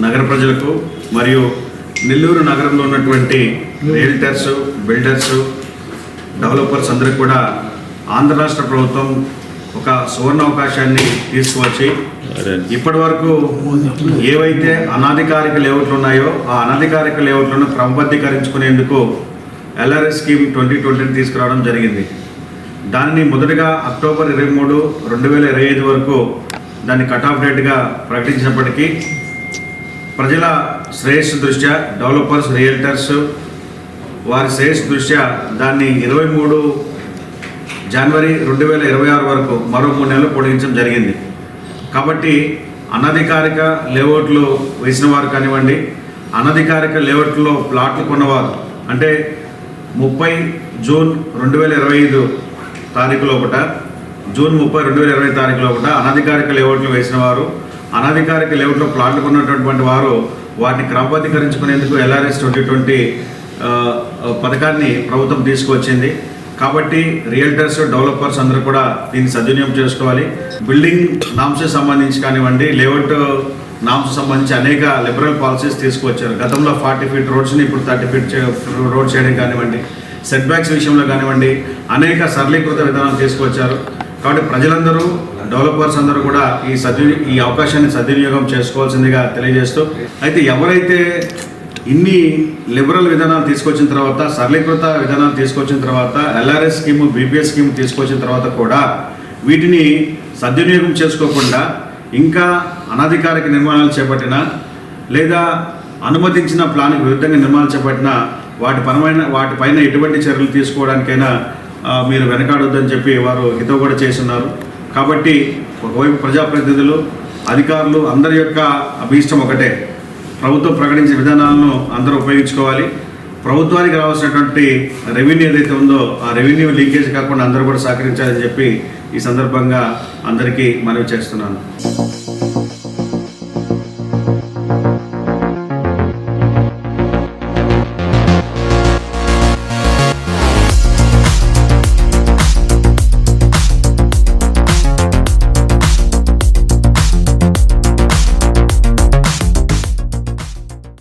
నగర ప్రజలకు మరియు నెల్లూరు నగరంలో ఉన్నటువంటి రియల్టర్స్ బిల్డర్స్ డెవలపర్స్ అందరికి కూడా ఆంధ్ర రాష్ట్ర ప్రభుత్వం ఒక సువర్ణ అవకాశాన్ని తీసుకువచ్చి ఇప్పటి వరకు ఏవైతే అనాధికారిక లేఅవుట్లు ఉన్నాయో ఆ అనధికారిక లేఅవుట్లను క్రమబద్ధీకరించుకునేందుకు ఎల్ఆర్ఎస్ స్కీమ్ ట్వంటీ ట్వంటీని తీసుకురావడం జరిగింది. దానిని మొదటగా అక్టోబర్ ఇరవై మూడు రెండు వేల ఇరవై ఐదు వరకు దాన్ని కట్ ఆఫ్ డేట్గా ప్రకటించినప్పటికీ ప్రజల శ్రేయస్సు దృష్ట్యా డెవలపర్స్ రియల్టర్స్ వారి శ్రేయస్సు దృష్ట్యా దాన్ని ఇరవై మూడు జనవరి రెండు వేల ఇరవై ఆరు వరకు మరో మూడు నెలలు పొడిగించడం జరిగింది. కాబట్టి అనధికారిక లేఅవుట్లు వేసిన వారు కానివ్వండి అనధికారిక లేఅవుట్లో ప్లాట్లు కొన్నవారు అంటే ముప్పై జూన్ రెండు వేల ఇరవై ఐదు తారీఖు లోపల జూన్ ముప్పై రెండు వేల ఇరవై తారీఖు లోపట అనధికారిక లేఅవుట్లు వేసిన వారు అనధికారిక లేఅవుట్లో ప్లాట్లు కొన్నటువంటి వారు వాటిని క్రమబద్ధీకరించుకునేందుకు ఎల్ఆర్ఎస్ ట్వంటీ ట్వంటీ పథకాన్ని ప్రభుత్వం తీసుకువచ్చింది. కాబట్టి రియల్టర్స్ డెవలపర్స్ అందరూ కూడా దీన్ని సద్వినియోగం చేసుకోవాలి. బిల్డింగ్ నామ్స్ సంబంధించి కానివ్వండి లేఅవుట్ నామ్స్ సంబంధించి అనేక లిబరల్ పాలసీస్ తీసుకువచ్చారు. గతంలో ఫార్టీ ఫీట్ రోడ్స్ని ఇప్పుడు థర్టీ ఫీట్ రోడ్ చేయడం కానివ్వండి సెట్ బ్యాక్స్ విషయంలో కానివ్వండి అనేక సరళీకృత విధానాలు తీసుకువచ్చారు. కాబట్టి ప్రజలందరూ డెవలపర్స్ అందరూ కూడా ఈ సద్వి ఈ అవకాశాన్ని సద్వినియోగం చేసుకోవాల్సిందిగా తెలియజేస్తూ అయితే ఎవరైతే ఇన్ని లిబరల్ విధానాలు తీసుకొచ్చిన తర్వాత సరళీకృత విధానాలు తీసుకొచ్చిన తర్వాత ఎల్ఆర్ఎస్ స్కీమ్ బీపీఎస్ స్కీమ్ తీసుకొచ్చిన తర్వాత కూడా వీటిని సద్వినియోగం చేసుకోకుండా ఇంకా అనధికారిక నిర్మాణాలు చేపట్టిన లేదా అనుమతించిన ప్లాన్కి విరుద్ధంగా నిర్మాణాలు చేపట్టిన వాటి పరమైన వాటిపైన ఎటువంటి చర్యలు తీసుకోవడానికైనా మీరు వెనకాడొద్దని చెప్పి వారు హితవు కూడా చేస్తున్నారు. కాబట్టి ఒకవైపు ప్రజాప్రతినిధులు అధికారులు అందరి యొక్క అభీష్టం ఒకటే. ప్రభుత్వం ప్రకటించే విధానాలను అందరూ ఉపయోగించుకోవాలి. ప్రభుత్వానికి రావాల్సినటువంటి రెవెన్యూ ఏదైతే ఉందో ఆ రెవెన్యూ లీకేజ్ కాకుండా అందరూ కూడా సహకరించాలని చెప్పి ఈ సందర్భంగా అందరికీ మనవి చేస్తున్నాను.